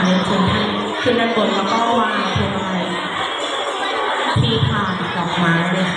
ค่ะเรียนเชิญท่านขึ้นด้านบนแล้วก็วางพวงมาลัยที่ผ่านดอกไม้เลย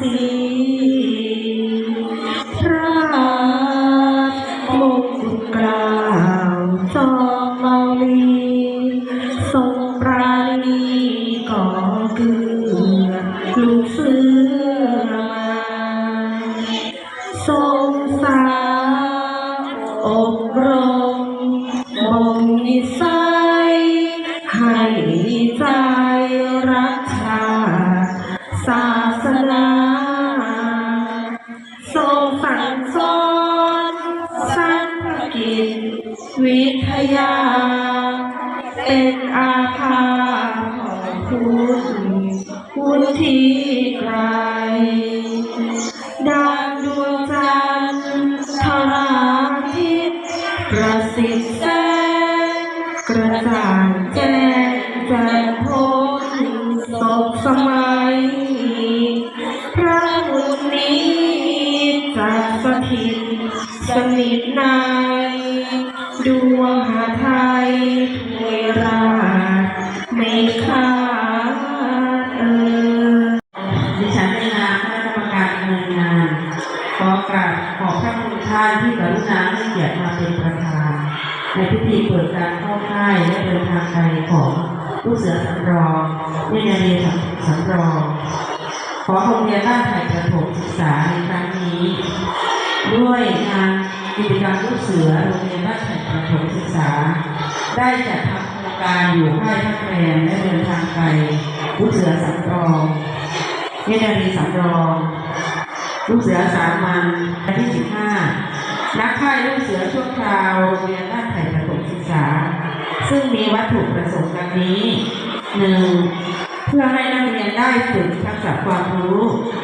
สีพระมงกุฎกล้าวจอมมาลีทรงปราณีก่อเกือลูกเสื เป็นอาภาของคุณคุณที่ไกลดาวดวงจันทร์ทราทิตย์ประสิทธิ์แสงกระจ่างแจ้งแจ้งพ้นศกสมัย พระบุตรนี้จักสถิตสนิทใน ดวงหาไทยถวยราชไม่ขาดเออดิฉันในนามคณะกรรมการเนินงานขอกราบขอบพระคุณท่านที่กรุณาให้เกียรติมาเป็นประธานในพิธีเปิดการเข้าค่ายและเดินทางไกลของลูกเสือสำรองวิทยาลัยสำรองขอโรงเรียนบ้านไผ่ประถมศึกษาในครั้งนี้ ด้วยงาน กิจกรรมลูกเสือโรงเรียนบ้านไผ่ประถมศึกษา ได้จัดทำโครงการอยู่ค่ายพักแรมและเดินทางไกลลูกเสือสำรองเวนารีสำรอง ลูกเสือสามัญวันที่15นักค่ายลูกเสือชั่วคราวโรงเรียนบ้านไผ่ประถมศึกษา ซึ่งมีวัตถุประสงค์ดังนี้หนึ่งเพื่อให้นักเรียนได้ฝึกทักษะความรู้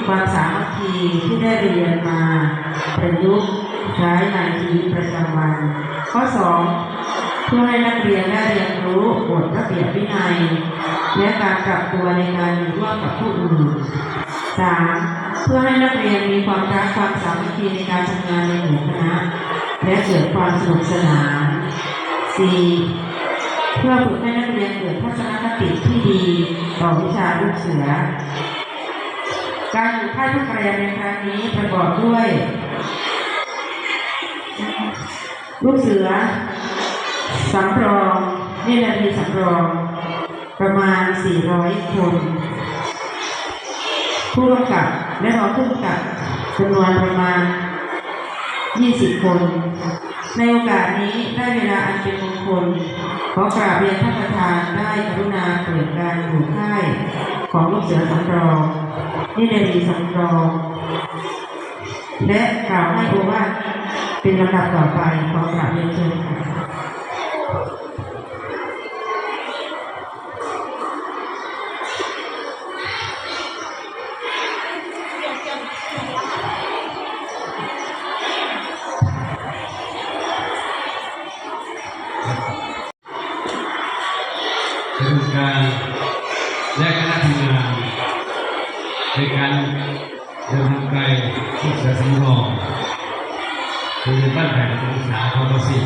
ความสามัคคีที่ได้เรียนมาประยุกต์ ใช้ในชีวิตประจำวัน ข้อ 2 เพื่อให้นักเรียนได้เรียนรู้กฎระเบียบวินัย และการปรับตัวในการอยู่ร่วมกับผู้อื่นสามเพื่อให้นักเรียนมีความรักความสามัคคีในการทำงานในหมู่คณะและเกิดความสนุกสนานสี่เพื่อฝึกให้นักเรียนเกิดทัศนคติที่ดีต่อวิชาลูกเสือ การอยู่ค่ายทุกเรียนในครั้งนี้ประกอบด้วย ลูกเสือสำรองนี่นาทีสำรอง ประมาณ 400 คน ผู้กำกับและรองผู้กำกับจำนวนประมาณ 20 คน ในโอกาสนี้ได้เวลาอันเป็นมงคลขอกราบเรียนท่านประธานได้กรุณาเปิดการอยู่ค่ายของลูกเสือสำรองนี่นาทีสำรอง และกล่าวให้โอวาท เป็นลำดับต่อไปขอกราบเรียนเชิญค่ะการและคณะทำงานในการเดินทางไกลที่เสือสำรอง คือบ้านแผ่นศึกษาคอสิ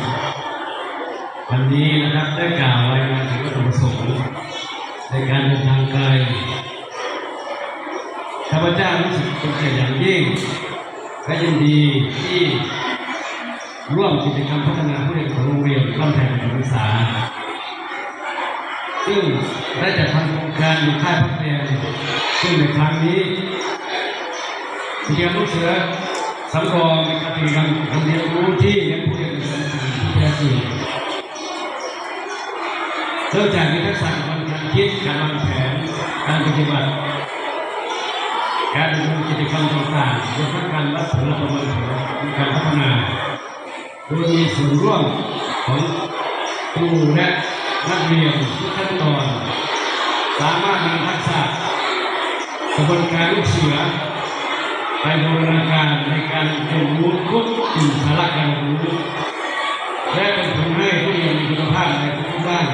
วันนี้นะครับได้กล่าวรายงานถึงวัตถุประสงค์ในการเดินทางไกลข้าพเจ้ารู้สึกเป็นเกียรติอย่างยิ่งและยินดีที่ร่วมกิจกรรมพัฒนาผู้เรียนของโรงเรียนบ้านแผ่นศึกษาซึ่งได้จัดทำโครงการอยู่ค่ายพักเรียนซึ่งในครั้งนี้กิจกรรมลูกเสือ สำรองในการกิจกรรมการเรียนรู้ที่ยังผู้เรียนเป็นสิ่งที่แท้จริงเริ่มจากมีทักษะการคิดการวางแผนการปฏิบัติการดำเนินกิจกรรมต่างๆรวมทั้งการรับผลประเมินผลการพัฒนาโดยมีส่วนร่วมของครูและนักเรียนทุกขั้นตอน สามารถนำทักษะกระบวนการลูกเสือ บูรณาการในการเรียนรู้ทุกสิ่งสาระการเรียนรู้และเป็นผลให้ผู้เรียนมีคุณภาพในทุกด้าน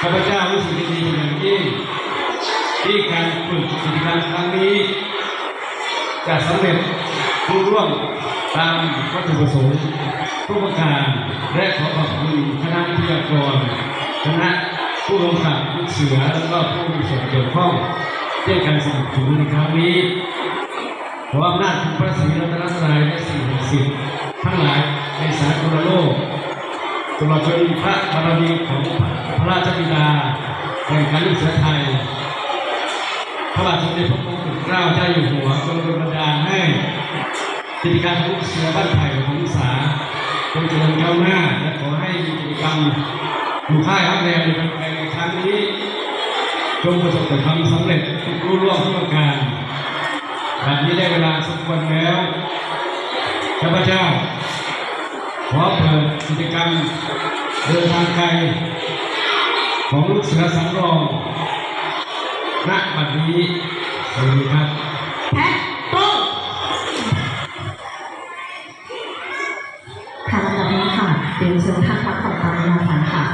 ข้าพเจ้ารู้สึกดีอย่างยิ่งที่การฝึกกิจกรรมครั้งนี้ จะสำเร็จรุ่ร่วงตามวัตถุประสงค์ทุกประการและขอขอบคุณคณะวิทยากรคณะผู้กำกับลูกเสือและก็ผู้มีส่วนเกี่ยวข้องที่ให้การสนับสนุนในครั้งนี้ ขออำนาจคุณพระศรีรัตนตรัยและสิ่งศักดิ์สิทธิ์ทั้งหลายในสากลโลกตลอดจนพระบารมีของพระราชบิดาแห่งการลูกเสือไทย พระบาทสมเด็จพระมงกุฎเกล้าเจ้าอยู่หัวทรงดลบันดาลให้กิจการลูกเสือบ้านไผ่ของสาจงเจริญก้าวหน้าและขอให้มีกิจกรรมอยู่ค่ายฮักแรงในในครั้งนี้จงประสบแต่ความสำเร็จทุกรุ่ร่วงทุกประการ บัดนี้ได้เวลาสมควรแล้วข้าพเจ้า ขอเปิดกิจกรรมเดินทางไกลของลูกเสือสำรองณบัดนี้สวัสดีครับแพ็คโต้ค่ะลำดับนี้ค่ะเรียนเชิญท่านพักผ่อนตามเวลาค่ะ